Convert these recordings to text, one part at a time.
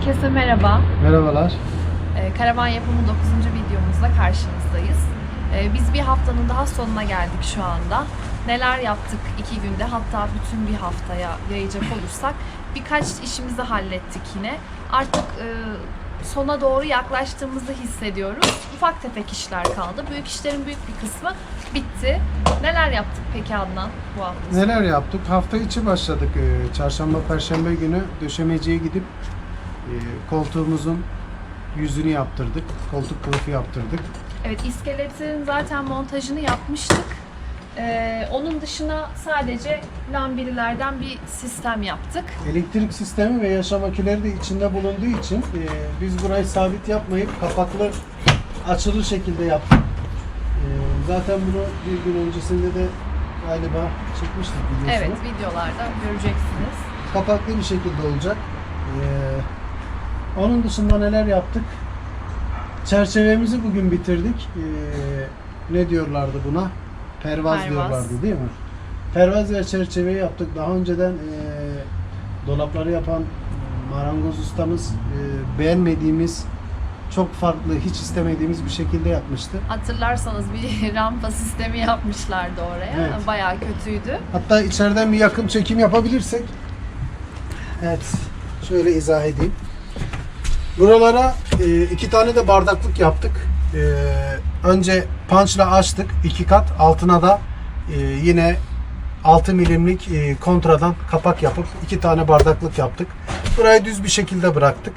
Herkese merhaba. Merhabalar. Ee, Karavan yapımı 9. videomuzla karşınızdayız. Ee, Biz bir haftanın daha sonuna geldik şu anda. Neler yaptık iki günde hatta bütün bir haftaya yayacak olursak birkaç işimizi hallettik yine. Artık e, sona doğru yaklaştığımızı hissediyoruz. Ufak tefek işler kaldı. Büyük işlerin büyük bir kısmı bitti. Neler yaptık peki Adnan bu hafta? Neler yaptık? Hafta içi başladık. Ee, Çarşamba, Perşembe günü döşemeciye gidip koltuğumuzun yüzünü yaptırdık. Koltuk kılıfı yaptırdık. Evet iskeletin zaten montajını yapmıştık. Ee, onun dışına sadece lambililerden bir sistem yaptık. Elektrik sistemi ve yaşam aküleri de içinde bulunduğu için e, biz burayı sabit yapmayıp kapaklı açılı şekilde yaptık. E, zaten bunu bir gün öncesinde de galiba çekmiştik videosunu. Evet videolarda göreceksiniz. kapaklı bir şekilde olacak. Ee, onun dışında neler yaptık? Çerçevemizi bugün bitirdik. Ee, ne diyorlardı buna? Pervaz, Pervaz. diyorlardı değil mi? Pervaz ve çerçeveyi yaptık. Daha önceden e, dolapları yapan marangoz ustamız e, beğenmediğimiz, çok farklı, hiç istemediğimiz bir şekilde yapmıştı. Hatırlarsanız bir rampa sistemi yapmışlardı oraya. Evet. Bayağı kötüydü. Hatta içeriden bir yakın çekim yapabilirsek. Evet. Şöyle izah edeyim. Buralara e, iki tane de bardaklık yaptık. E, önce punchla açtık iki kat. Altına da e, yine 6 milimlik e, kontradan kapak yapıp iki tane bardaklık yaptık. Burayı düz bir şekilde bıraktık.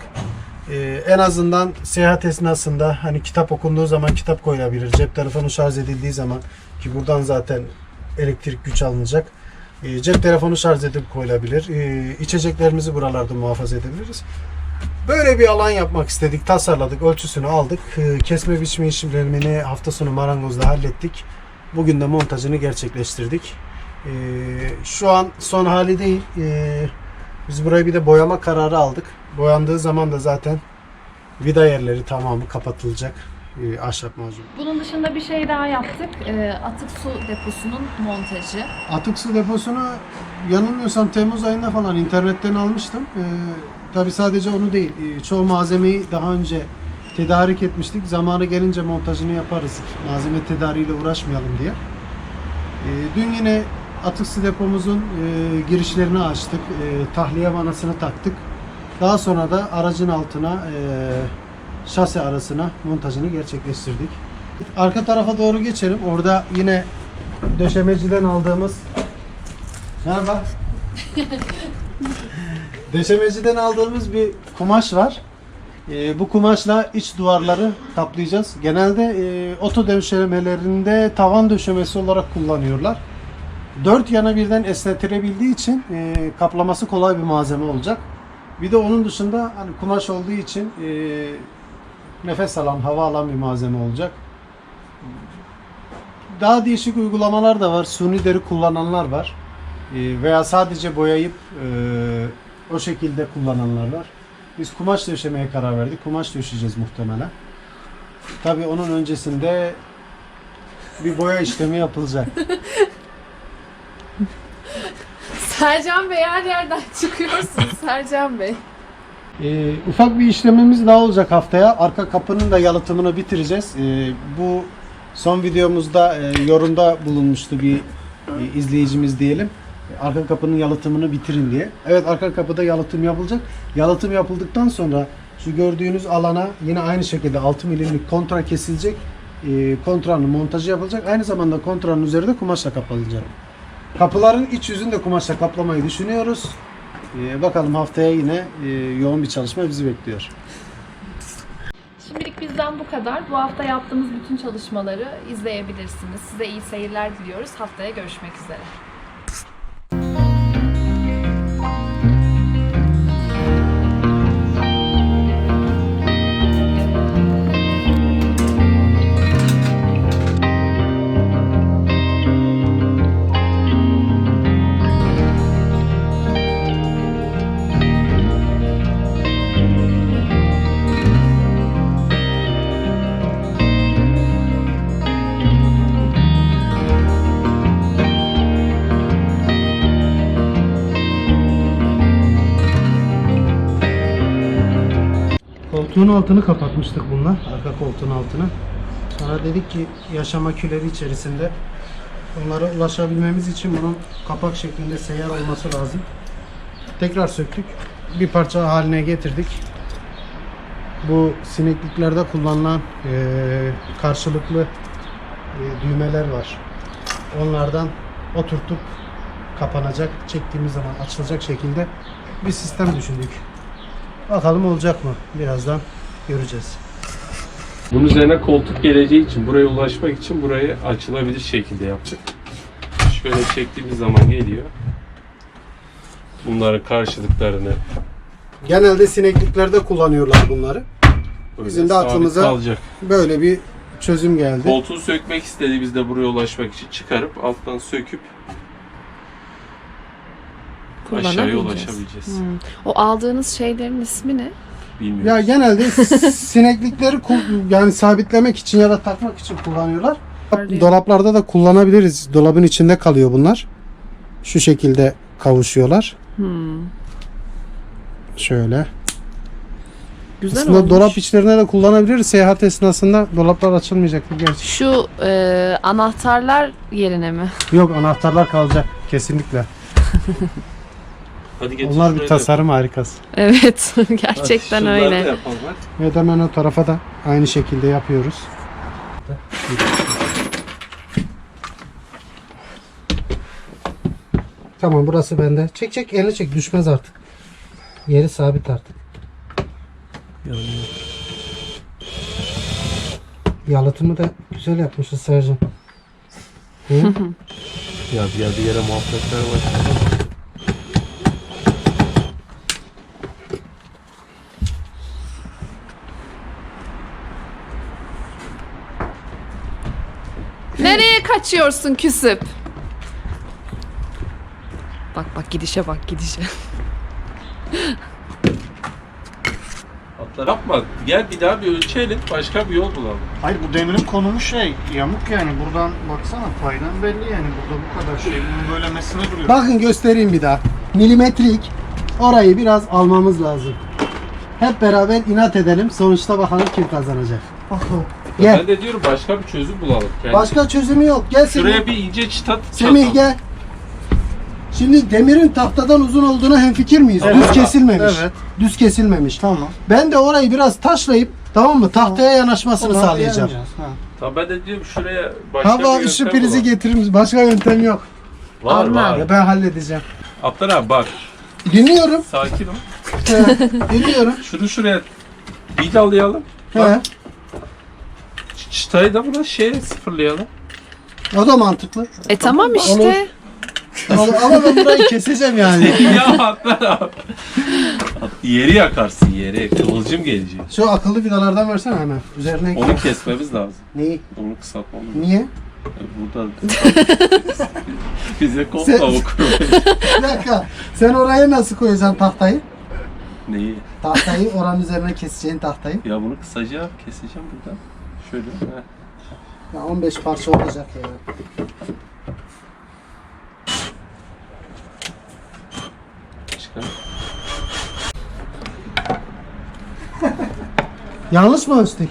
E, en azından seyahat esnasında hani kitap okunduğu zaman kitap koyulabilir. Cep telefonu şarj edildiği zaman ki buradan zaten elektrik güç alınacak. E, cep telefonu şarj edip koyulabilir. E, içeceklerimizi buralarda muhafaza edebiliriz. Böyle bir alan yapmak istedik. Tasarladık. Ölçüsünü aldık. E, kesme biçme işlemlerini hafta sonu marangozda hallettik. Bugün de montajını gerçekleştirdik. E, şu an son hali değil. E, biz burayı bir de boyama kararı aldık. Boyandığı zaman da zaten vida yerleri tamamı kapatılacak. E, ahşap macun. Bunun dışında bir şey daha yaptık. Ee, atık su deposunun montajı. Atık su deposunu yanılmıyorsam Temmuz ayında falan internetten almıştım. Ee, Tabi sadece onu değil, e, çoğu malzemeyi daha önce tedarik etmiştik. Zamanı gelince montajını yaparız. Malzeme tedariğiyle uğraşmayalım diye. Ee, dün yine atık su depomuzun e, girişlerini açtık. E, tahliye vanasını taktık. Daha sonra da aracın altına e, şase arasına montajını gerçekleştirdik. Arka tarafa doğru geçelim. Orada yine döşemeciden aldığımız Merhaba. Döşemeciden aldığımız bir kumaş var. Ee, bu kumaşla iç duvarları kaplayacağız. Genelde e, oto döşemelerinde tavan döşemesi olarak kullanıyorlar. Dört yana birden esnetilebildiği için e, kaplaması kolay bir malzeme olacak. Bir de onun dışında hani kumaş olduğu için e, nefes alan, hava alan bir malzeme olacak. Daha değişik uygulamalar da var. Suni deri kullananlar var. E, veya sadece boyayıp e, o şekilde kullananlar var. Biz kumaş döşemeye karar verdik. Kumaş döşeyeceğiz muhtemelen. Tabii onun öncesinde bir boya işlemi yapılacak. Sercan Bey her yerden çıkıyorsunuz Sercan Bey. Ee, ufak bir işlemimiz daha olacak haftaya. Arka kapının da yalıtımını bitireceğiz. Ee, bu son videomuzda e, yorumda bulunmuştu bir e, izleyicimiz diyelim. Arka kapının yalıtımını bitirin diye. Evet arka kapıda yalıtım yapılacak. Yalıtım yapıldıktan sonra şu gördüğünüz alana yine aynı şekilde 6 milimlik kontra kesilecek. E, kontranın montajı yapılacak. Aynı zamanda kontranın üzerinde kumaşla kapatılacak. Kapıların iç yüzünü de kumaşla kaplamayı düşünüyoruz. Ee, bakalım haftaya yine e, yoğun bir çalışma bizi bekliyor. Şimdilik bizden bu kadar. Bu hafta yaptığımız bütün çalışmaları izleyebilirsiniz. Size iyi seyirler diliyoruz. Haftaya görüşmek üzere. Koltuğun altını kapatmıştık bunlar. Arka koltuğun altını. Sonra dedik ki yaşama küleri içerisinde onlara ulaşabilmemiz için bunun kapak şeklinde seyyar olması lazım. Tekrar söktük. Bir parça haline getirdik. Bu sinekliklerde kullanılan eee, karşılıklı eee, düğmeler var. Onlardan oturtup kapanacak, çektiğimiz zaman açılacak şekilde bir sistem düşündük. Bakalım olacak mı? Birazdan göreceğiz. Bunun üzerine koltuk geleceği için buraya ulaşmak için burayı açılabilir şekilde yaptık. Şöyle çektiğimiz zaman geliyor. Bunların karşılıklarını Genelde sinekliklerde kullanıyorlar bunları. böyle Bizim de sabit aklımıza- kalacak. Böyle bir çözüm geldi. Koltuğu sökmek istediğimizde buraya ulaşmak için çıkarıp alttan söküp aşağıya Kullanabileceğiz. ulaşabileceğiz. Hmm. O aldığınız şeylerin ismi ne? Bilmiyorum. Ya genelde sineklikleri yani sabitlemek için ya da takmak için kullanıyorlar. Dolaplarda da kullanabiliriz. Dolabın içinde kalıyor bunlar. Şu şekilde kavuşuyorlar. Hmm. Şöyle. Güzel Aslında olmuş. dolap içlerine de kullanabiliriz. Seyahat esnasında dolaplar açılmayacaktır gerçi. Şu e, anahtarlar yerine mi? Yok anahtarlar kalacak kesinlikle. Hadi getir Onlar şuraya bir da tasarım harikası. Evet, yapalım. gerçekten Hadi şunları da öyle. yapalım hadi. Evet hemen o tarafa da aynı şekilde yapıyoruz. Tamam burası bende. Çek çek elini çek düşmez artık. Yeri sabit artık. Yalıtımı da güzel yapmışız Sercan. Hı? Ya bir yerde yere muhabbetler başladı. Nereye kaçıyorsun küsüp? Bak bak gidişe bak gidişe. Atlar yapma. Gel bir daha bir ölçelim. Başka bir yol bulalım. Hayır bu demirin konumu şey yamuk yani buradan baksana paydan belli yani burada bu kadar şey bunun böylemesine duruyor. Bakın göstereyim bir daha. Milimetrik orayı biraz almamız lazım. Hep beraber inat edelim. Sonuçta bakalım kim kazanacak. Gel. Ben de diyorum başka bir çözüm bulalım. Yani Başka çözümü yok. Gel Semih. Şuraya bir ince çıta Semih gel. Şimdi demirin tahtadan uzun olduğuna hemfikir miyiz? Evet. Düz kesilmemiş. Evet. Düz kesilmemiş. Tamam. Ben de orayı biraz taşlayıp tamam mı? Tahtaya yanaşmasını Bunu sağlayacağım. yapacağız, ha. Tamam ben de diyorum şuraya başka Hava bir ışı yöntem prizi bulalım. getirir misin? Başka yöntem yok. Var Anlam. var. Ya ben halledeceğim. Aptal abi bak. Dinliyorum. Sakin ol. He, Dinliyorum. Şunu şuraya vidalayalım. He. Ç- Çıtayı da buna şeye sıfırlayalım. O da mantıklı. E tamam işte. Ama ama ben burayı keseceğim yani. ya abi. Yeri yakarsın yeri. Kıvılcım gelecek. Şu akıllı vidalardan versene hemen. Üzerine Onu kesmemiz lazım. Neyi? Onu kısaltmamız lazım. Niye? Burada bize kol Sen- tavuk. Bir dakika. Sen oraya nasıl koyacaksın tahtayı? Neyi? Tahtayı oranın üzerine keseceğin tahtayı. Ya bunu kısaca keseceğim buradan. Şöyle. heh. Ya 15 parça olacak ya. Çıkar. Yanlış mı ölçtük?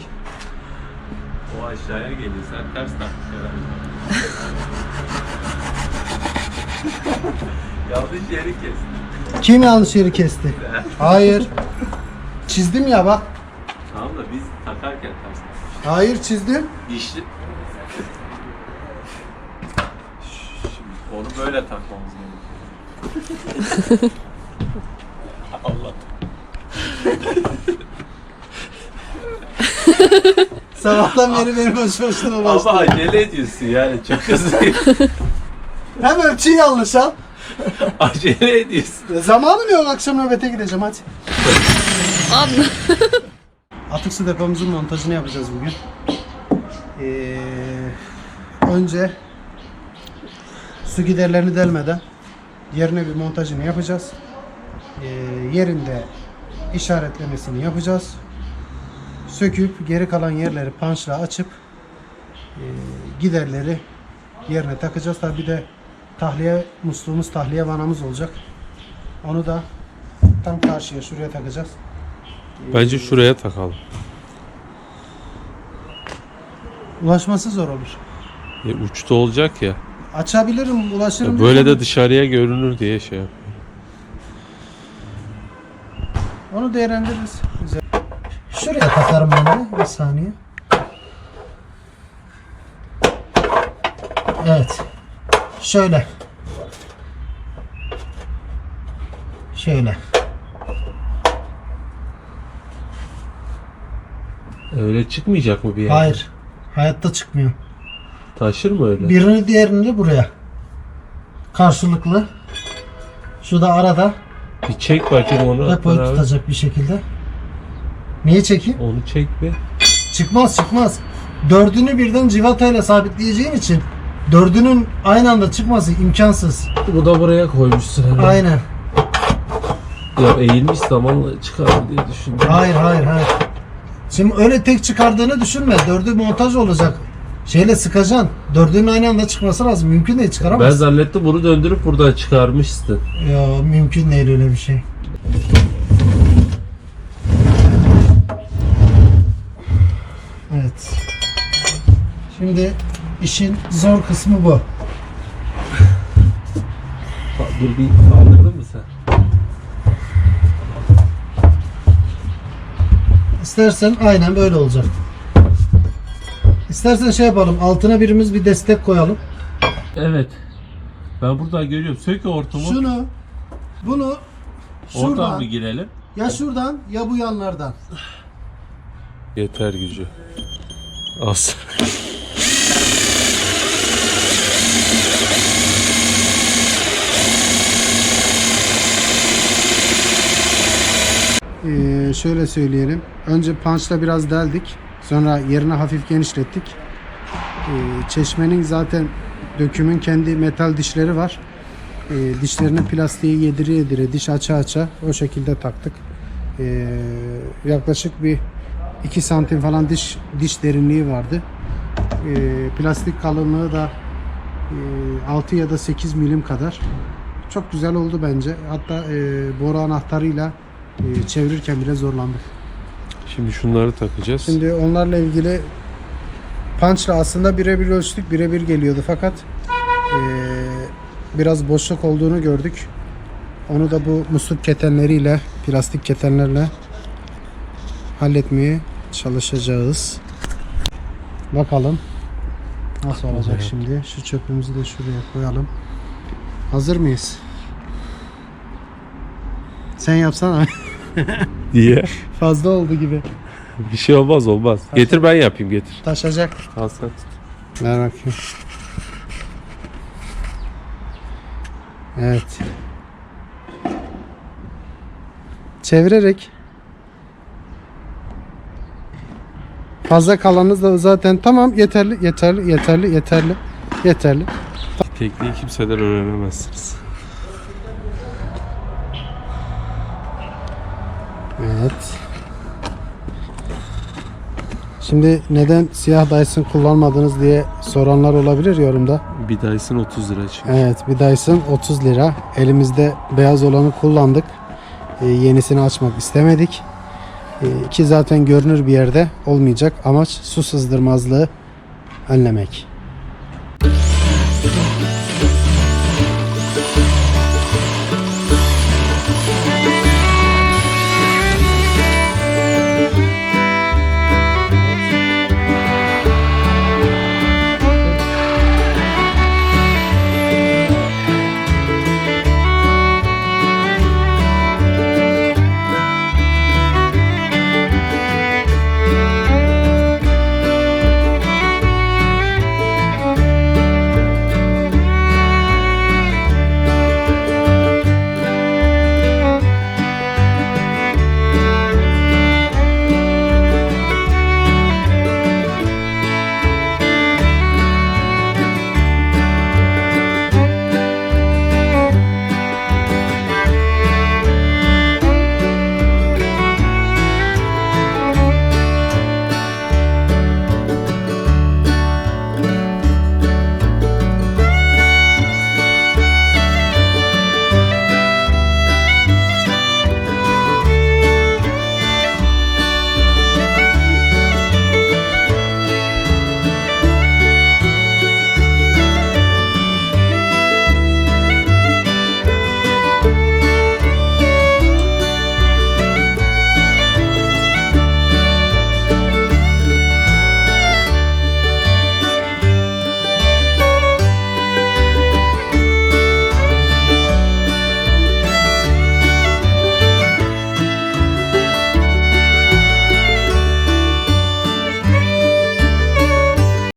O aşağıya geliyor. Sen ters takmış herhalde. Yanlış yeri kes. Kim yanlış yeri kesti? Hayır. Çizdim ya bak. Tamam da biz takarken ters. Hayır çizdim. Dişli... Şimdi onu böyle takmamız gerekiyor. Allah. Sabahtan beri benim hoş hoşuma Ama başladı. acele ediyorsun yani çok hızlı. Hem ölçüyü yanlış al. acele ediyorsun. E, Zamanım yok akşam nöbete gideceğim hadi. Anla. Atık su depomuzun montajını yapacağız bugün. Ee, önce su giderlerini delmeden yerine bir montajını yapacağız. Ee, yerinde işaretlemesini yapacağız. Söküp geri kalan yerleri pançla açıp e, giderleri yerine takacağız. Tabi bir de tahliye musluğumuz, tahliye vanamız olacak. Onu da tam karşıya şuraya takacağız. Bence şuraya takalım. Ulaşması zor olur. E, uçta olacak ya. Açabilirim, ulaşırım. Ya böyle de dışarıya görünür diye şey yap. Onu değerlendiririz. Güzel. Şuraya takarım ben de. Bir saniye. Evet. Şöyle. Şöyle. Öyle çıkmayacak mı bir yere? Hayır. Hayatta çıkmıyor. Taşır mı öyle? Birini diğerini buraya. Karşılıklı. Şu da arada Bir çek bakayım onu. depoyu tutacak bir şekilde. Niye çekeyim? Onu çek bir. Çıkmaz çıkmaz. Dördünü birden civatayla sabitleyeceğin için dördünün aynı anda çıkması imkansız. Bu da buraya koymuşsun herhalde. Aynen. Ya eğilmiş zamanla çıkar diye düşündüm. Hayır hayır hayır. Şimdi öyle tek çıkardığını düşünme. Dördü montaj olacak. Şeyle sıkacaksın. Dördünün aynı anda çıkması lazım. Mümkün değil Ben çıkaramazsın. zannettim bunu döndürüp buradan çıkarmışsın. Ya mümkün değil öyle bir şey. Evet. Şimdi işin zor kısmı bu. Dur bir kaldırdın İstersen aynen böyle olacak. İstersen şey yapalım. Altına birimiz bir destek koyalım. Evet. Ben buradan görüyorum. Sök hortumu. Şunu bunu Oradan şuradan mı girelim? ya şuradan ya bu yanlardan. Yeter gücü. Az. Ee, şöyle söyleyelim. Önce punchla biraz deldik. Sonra yerine hafif genişlettik. Ee, çeşmenin zaten dökümün kendi metal dişleri var. Ee, dişlerini plastiği yedire yedire diş aça aça o şekilde taktık. Ee, yaklaşık bir 2 santim falan diş diş derinliği vardı. Ee, plastik kalınlığı da e, 6 ya da 8 milim kadar. Çok güzel oldu bence. Hatta e, boru anahtarıyla e, çevirirken bile zorlandık. Şimdi şunları takacağız. Şimdi onlarla ilgili punchla aslında birebir ölçtük, birebir geliyordu fakat e, biraz boşluk olduğunu gördük. Onu da bu musluk ketenleriyle, plastik ketenlerle halletmeye çalışacağız. Bakalım nasıl olacak şimdi. Şu çöpümüzü de şuraya koyalım. Hazır mıyız? Sen yapsana. diye. Fazla oldu gibi. Bir şey olmaz olmaz. Getir ben yapayım getir. Taşacak. Al sen tut. Ver bakayım. Evet. Çevirerek fazla kalanınız da zaten tamam yeterli yeterli yeterli yeterli yeterli. Tekniği kimseden öğrenemezsiniz. Evet. Şimdi neden siyah Dyson kullanmadınız diye soranlar olabilir yorumda. Bir Dyson 30 lira çünkü. Evet bir Dyson 30 lira. Elimizde beyaz olanı kullandık. Ee, yenisini açmak istemedik. Ee, ki zaten görünür bir yerde olmayacak. Amaç su sızdırmazlığı önlemek.